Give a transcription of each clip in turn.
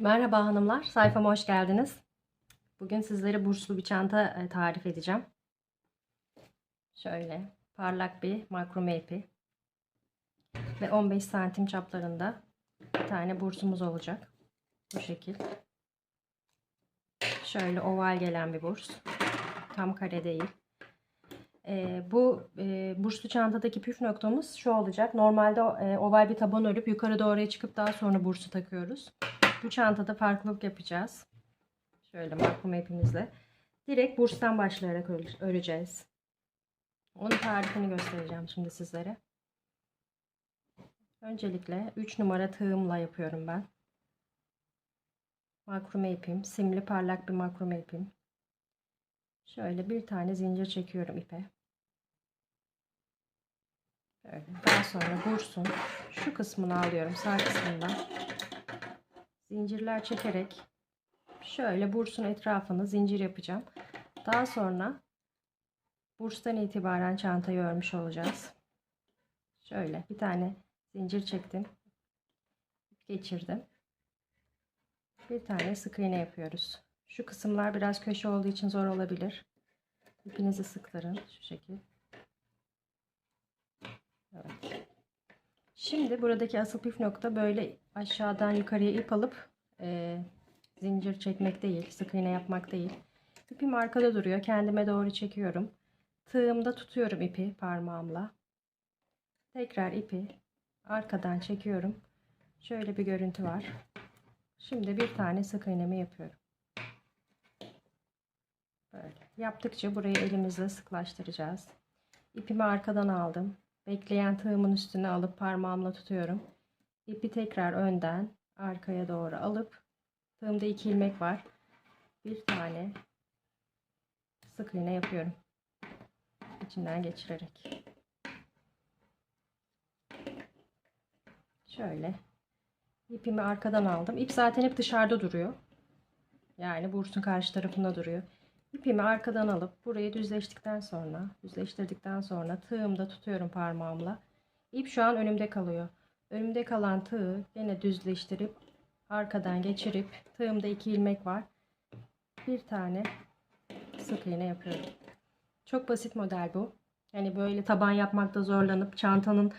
Merhaba hanımlar, sayfama hoş geldiniz. Bugün sizlere burslu bir çanta e, tarif edeceğim. Şöyle parlak bir makrome ipi ve 15 santim çaplarında bir tane bursumuz olacak. Bu şekil. Şöyle oval gelen bir burs. Tam kare değil. E, bu e, burslu çantadaki püf noktamız şu olacak. Normalde e, oval bir taban örüp yukarı doğruya çıkıp daha sonra bursu takıyoruz. Bu çantada farklılık yapacağız. Şöyle makrome ipimizle. Direkt burstan başlayarak öreceğiz. Onun tarifini göstereceğim şimdi sizlere. Öncelikle 3 numara tığımla yapıyorum ben. Makrome ipim, simli parlak bir makrome ipim. Şöyle bir tane zincir çekiyorum ipe. Böyle. Daha sonra bursun şu kısmını alıyorum sağ kısmından zincirler çekerek şöyle bursun etrafını zincir yapacağım. Daha sonra burstan itibaren çantayı örmüş olacağız. Şöyle bir tane zincir çektim. Geçirdim. Bir tane sık iğne yapıyoruz. Şu kısımlar biraz köşe olduğu için zor olabilir. İpinizi sıktırın şu şekil. Evet. Şimdi buradaki asıl püf nokta böyle aşağıdan yukarıya ip alıp e, zincir çekmek değil, sık iğne yapmak değil. İpim arkada duruyor. Kendime doğru çekiyorum. Tığımda tutuyorum ipi parmağımla. Tekrar ipi arkadan çekiyorum. Şöyle bir görüntü var. Şimdi bir tane sık iğnemi yapıyorum. Böyle. Yaptıkça burayı elimizle sıklaştıracağız. İpimi arkadan aldım. Bekleyen tığımın üstüne alıp parmağımla tutuyorum. İpi tekrar önden arkaya doğru alıp tığımda iki ilmek var. Bir tane sık iğne yapıyorum. İçinden geçirerek. Şöyle ipimi arkadan aldım. İp zaten hep dışarıda duruyor. Yani bursun karşı tarafında duruyor. İpimi arkadan alıp burayı düzleştikten sonra, düzleştirdikten sonra tığımda tutuyorum parmağımla. İp şu an önümde kalıyor. Önümde kalan tığı yine düzleştirip arkadan geçirip tığımda iki ilmek var. Bir tane sık iğne yapıyorum. Çok basit model bu. Yani böyle taban yapmakta zorlanıp çantanın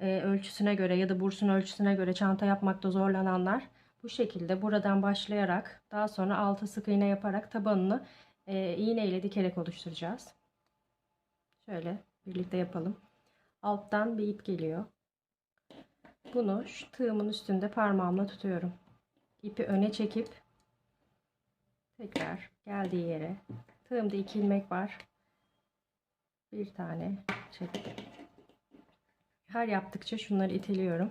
e, ölçüsüne göre ya da bursun ölçüsüne göre çanta yapmakta zorlananlar bu şekilde buradan başlayarak daha sonra altı sık iğne yaparak tabanını e, iğne ile dikerek oluşturacağız. Şöyle birlikte yapalım. Alttan bir ip geliyor. Bunu şu tığımın üstünde parmağımla tutuyorum. İpi öne çekip tekrar geldiği yere tığımda iki ilmek var. Bir tane çektim. Her yaptıkça şunları iteliyorum.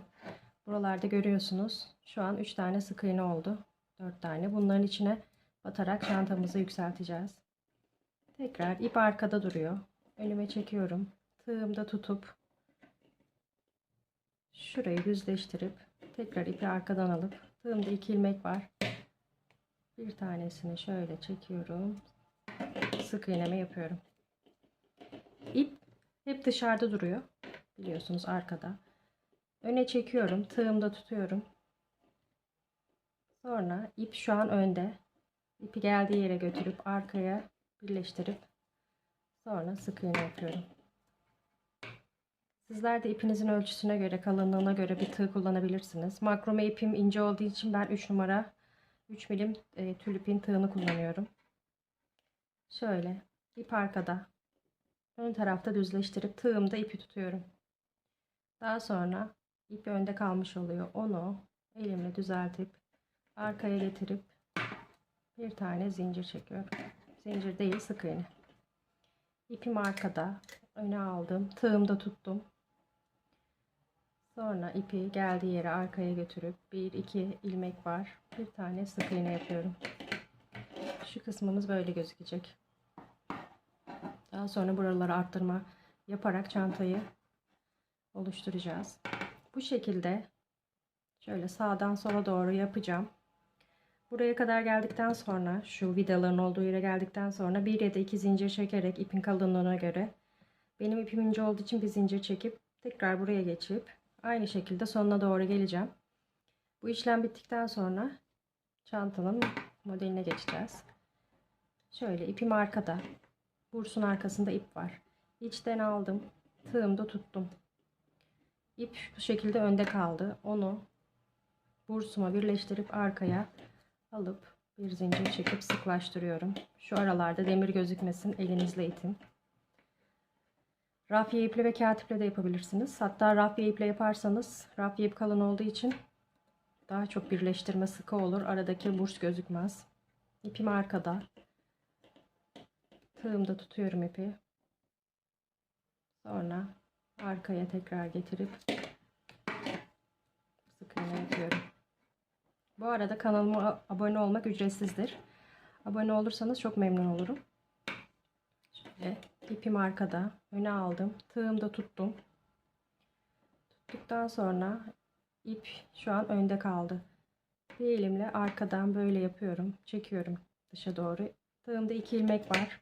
Buralarda görüyorsunuz. Şu an 3 tane sık iğne oldu. 4 tane. Bunların içine batarak çantamızı yükselteceğiz. Tekrar ip arkada duruyor. Önüme çekiyorum. Tığımda tutup şurayı düzleştirip tekrar ipi arkadan alıp tığımda iki ilmek var. Bir tanesini şöyle çekiyorum. Sık iğneme yapıyorum. İp hep dışarıda duruyor. Biliyorsunuz arkada. Öne çekiyorum. Tığımda tutuyorum. Sonra ip şu an önde. İpi geldiği yere götürüp arkaya birleştirip sonra sık iğne yapıyorum. Sizler de ipinizin ölçüsüne göre, kalınlığına göre bir tığ kullanabilirsiniz. Makrome ipim ince olduğu için ben 3 numara 3 milim e, tülipin tığını kullanıyorum. Şöyle ip arkada. Ön tarafta düzleştirip tığımda ipi tutuyorum. Daha sonra ip önde kalmış oluyor. Onu elimle düzeltip arkaya getirip bir tane zincir çekiyorum. Zincir değil sık iğne. İpim arkada. Öne aldım. Tığımda tuttum. Sonra ipi geldiği yere arkaya götürüp bir iki ilmek var. Bir tane sık iğne yapıyorum. Şu kısmımız böyle gözükecek. Daha sonra buraları arttırma yaparak çantayı oluşturacağız. Bu şekilde şöyle sağdan sola doğru yapacağım. Buraya kadar geldikten sonra şu vidaların olduğu yere geldikten sonra bir ya da iki zincir çekerek ipin kalınlığına göre benim ipim ince olduğu için bir zincir çekip tekrar buraya geçip aynı şekilde sonuna doğru geleceğim. Bu işlem bittikten sonra çantanın modeline geçeceğiz. Şöyle ipim arkada. Bursun arkasında ip var. İçten aldım. Tığımda tuttum. İp bu şekilde önde kaldı. Onu bursuma birleştirip arkaya alıp bir zincir çekip sıklaştırıyorum. Şu aralarda demir gözükmesin. Elinizle itin. Rafya iple ve kağıt iple de yapabilirsiniz. Hatta rafya iple yaparsanız rafya ip kalın olduğu için daha çok birleştirme sıkı olur. Aradaki burs gözükmez. İpim arkada. Tığımda tutuyorum ipi. Sonra arkaya tekrar getirip sık iğne yapıyorum. Bu arada kanalıma abone olmak ücretsizdir. Abone olursanız çok memnun olurum. Şöyle ipim arkada. Öne aldım. Tığımda tuttum. Tuttuktan sonra ip şu an önde kaldı. Bir elimle arkadan böyle yapıyorum. Çekiyorum dışa doğru. Tığımda iki ilmek var.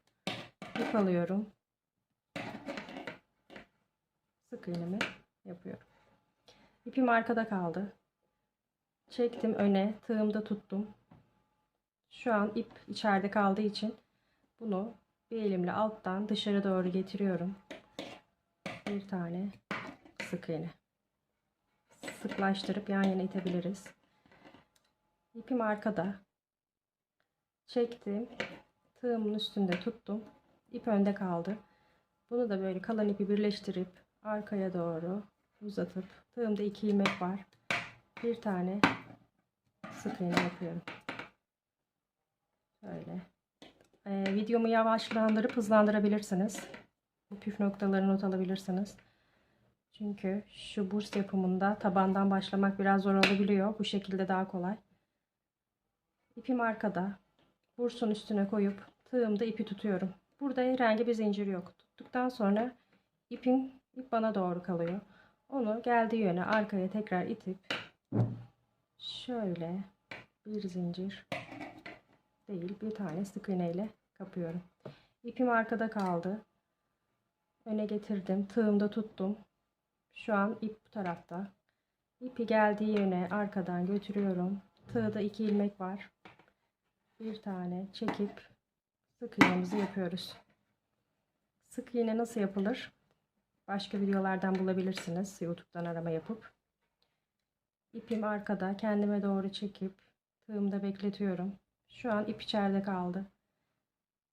İp alıyorum. Sık iğnemi yapıyorum. İpim arkada kaldı. Çektim öne, tığımda tuttum. Şu an ip içeride kaldığı için bunu bir elimle alttan dışarı doğru getiriyorum. Bir tane sık iğne. Sıklaştırıp yan yana itebiliriz. İpim arkada. Çektim. Tığımın üstünde tuttum. İp önde kaldı. Bunu da böyle kalan ipi birleştirip arkaya doğru uzatıp tığımda iki ilmek var. Bir tane sık iğne yapıyorum. Şöyle. Ee, videomu yavaşlandırıp hızlandırabilirsiniz. Bu püf noktaları not alabilirsiniz. Çünkü şu burs yapımında tabandan başlamak biraz zor olabiliyor. Bu şekilde daha kolay. İpim arkada. Bursun üstüne koyup tığımda ipi tutuyorum. Burada herhangi bir zincir yok. Tuttuktan sonra ipin ip bana doğru kalıyor. Onu geldiği yöne arkaya tekrar itip şöyle bir zincir değil bir tane sık iğne ile kapıyorum. İpim arkada kaldı. Öne getirdim. Tığımda tuttum. Şu an ip bu tarafta. İpi geldiği yöne arkadan götürüyorum. Tığda iki ilmek var. Bir tane çekip sık iğnemizi yapıyoruz. Sık iğne nasıl yapılır? Başka videolardan bulabilirsiniz. YouTube'dan arama yapıp. İpim arkada kendime doğru çekip tığımda bekletiyorum. Şu an ip içeride kaldı.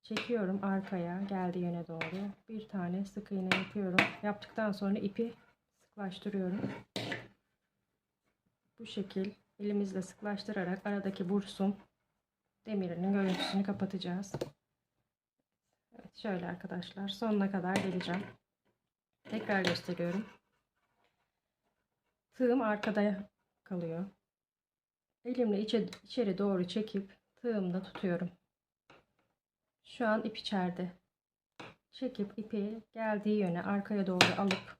Çekiyorum arkaya geldiği yöne doğru. Bir tane sık iğne yapıyorum. Yaptıktan sonra ipi sıklaştırıyorum. Bu şekil elimizle sıklaştırarak aradaki bursun demirinin görüntüsünü kapatacağız. Evet şöyle arkadaşlar sonuna kadar geleceğim. Tekrar gösteriyorum. Tığım arkada kalıyor. Elimle içe, içeri doğru çekip tığımda tutuyorum. Şu an ip içeride. Çekip ipi geldiği yöne arkaya doğru alıp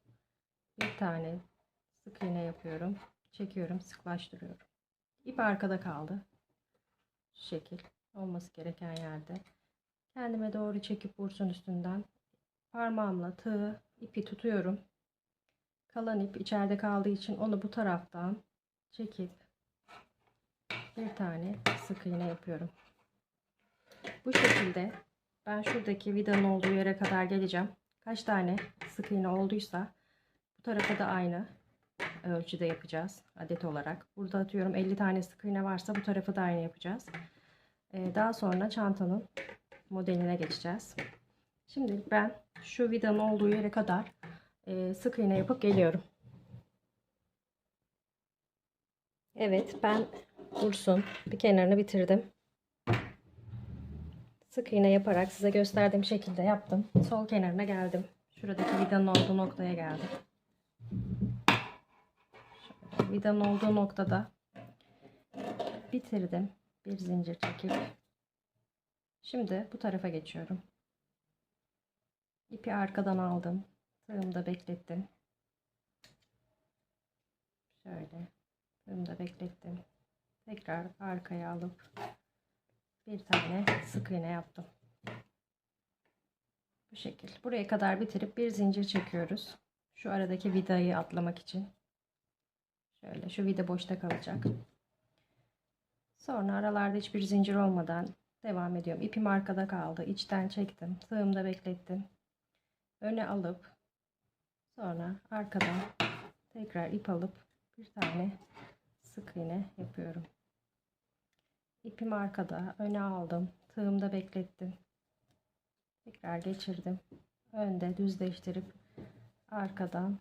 bir tane sık iğne yapıyorum. Çekiyorum, sıklaştırıyorum. İp arkada kaldı. Şu şekil olması gereken yerde. Kendime doğru çekip bursun üstünden parmağımla tığı ipi tutuyorum. Kalan ip içeride kaldığı için onu bu taraftan çekip bir tane sık iğne yapıyorum. Bu şekilde ben şuradaki vidanın olduğu yere kadar geleceğim. Kaç tane sık iğne olduysa bu tarafa da aynı ölçüde yapacağız adet olarak. Burada atıyorum 50 tane sık iğne varsa bu tarafı da aynı yapacağız. Ee, daha sonra çantanın modeline geçeceğiz. Şimdi ben şu vidanın olduğu yere kadar e, sık iğne yapıp geliyorum. Evet ben kursun bir kenarını bitirdim. Sık iğne yaparak size gösterdiğim şekilde yaptım. Sol kenarına geldim. Şuradaki vidanın olduğu noktaya geldim. Şöyle, vidanın olduğu noktada bitirdim. Bir zincir çekip Şimdi bu tarafa geçiyorum. İpi arkadan aldım. Tığımda beklettim. Şöyle tığımda beklettim. Tekrar arkaya alıp bir tane sık iğne yaptım. Bu şekil. Buraya kadar bitirip bir zincir çekiyoruz. Şu aradaki vidayı atlamak için. Şöyle şu vida boşta kalacak. Sonra aralarda hiçbir zincir olmadan devam ediyorum. İpim arkada kaldı. İçten çektim. Tığımda beklettim. Öne alıp sonra arkadan tekrar ip alıp bir tane sık iğne yapıyorum. İpim arkada. Öne aldım. Tığımda beklettim. Tekrar geçirdim. Önde düzleştirip arkadan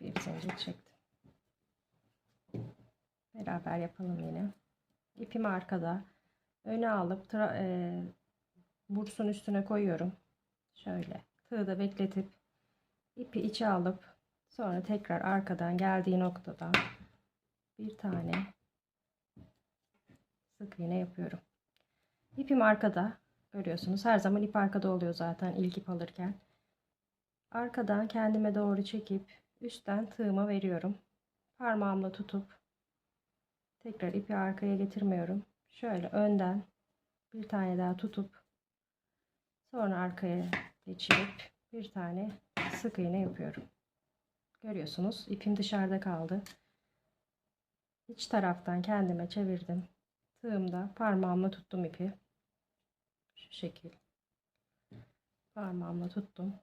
bir zincir çektim. Beraber yapalım yine. İpimi arkada. Öne alıp e, bursun üstüne koyuyorum. Şöyle tığda bekletip ipi içe alıp sonra tekrar arkadan geldiği noktadan bir tane sık iğne yapıyorum. İpim arkada görüyorsunuz. Her zaman ip arkada oluyor zaten ilk ip alırken. Arkadan kendime doğru çekip üstten tığıma veriyorum. Parmağımla tutup tekrar ipi arkaya getirmiyorum. Şöyle önden bir tane daha tutup sonra arkaya geçirip bir tane sık iğne yapıyorum. Görüyorsunuz ipim dışarıda kaldı. İç taraftan kendime çevirdim. Tığımda parmağımla tuttum ipi. Şu şekil. Parmağımla tuttum.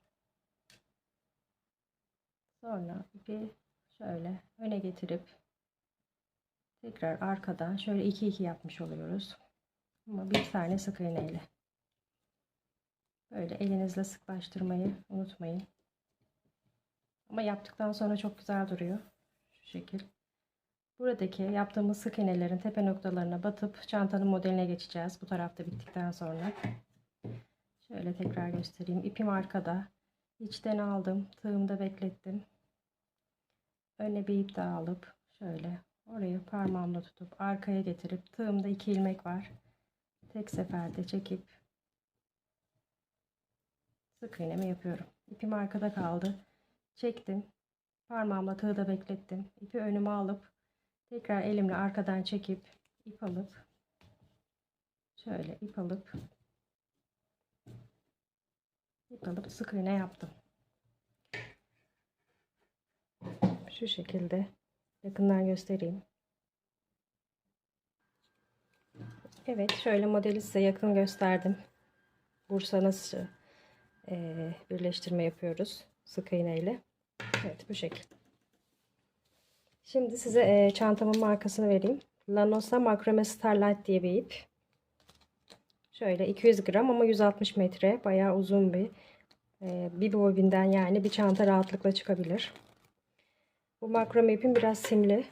Sonra ipi şöyle öne getirip tekrar arkadan şöyle iki iki yapmış oluyoruz. Ama bir tane sık iğneyle. Böyle elinizle sıklaştırmayı unutmayın. Ama yaptıktan sonra çok güzel duruyor. Şu şekil. Buradaki yaptığımız sık iğnelerin tepe noktalarına batıp çantanın modeline geçeceğiz. Bu tarafta bittikten sonra. Şöyle tekrar göstereyim. İpim arkada. İçten aldım. Tığımda beklettim. Öne bir ip daha alıp şöyle orayı parmağımla tutup arkaya getirip tığımda iki ilmek var. Tek seferde çekip sık iğnemi yapıyorum. İpim arkada kaldı. Çektim. Parmağımla tığda beklettim. İpi önüme alıp tekrar elimle arkadan çekip ip alıp şöyle ip alıp ip alıp sık iğne yaptım. Şu şekilde yakından göstereyim. Evet şöyle modeli size yakın gösterdim. Bursa nasıl eee, birleştirme yapıyoruz sık iğne ile. Evet bu şekil. Şimdi size eee, çantamın markasını vereyim. Lanosa Makrame Starlight diye bir ip. Şöyle 200 gram ama 160 metre. Bayağı uzun bir eee, bir bobinden yani bir çanta rahatlıkla çıkabilir. Bu makrame ipim biraz simli.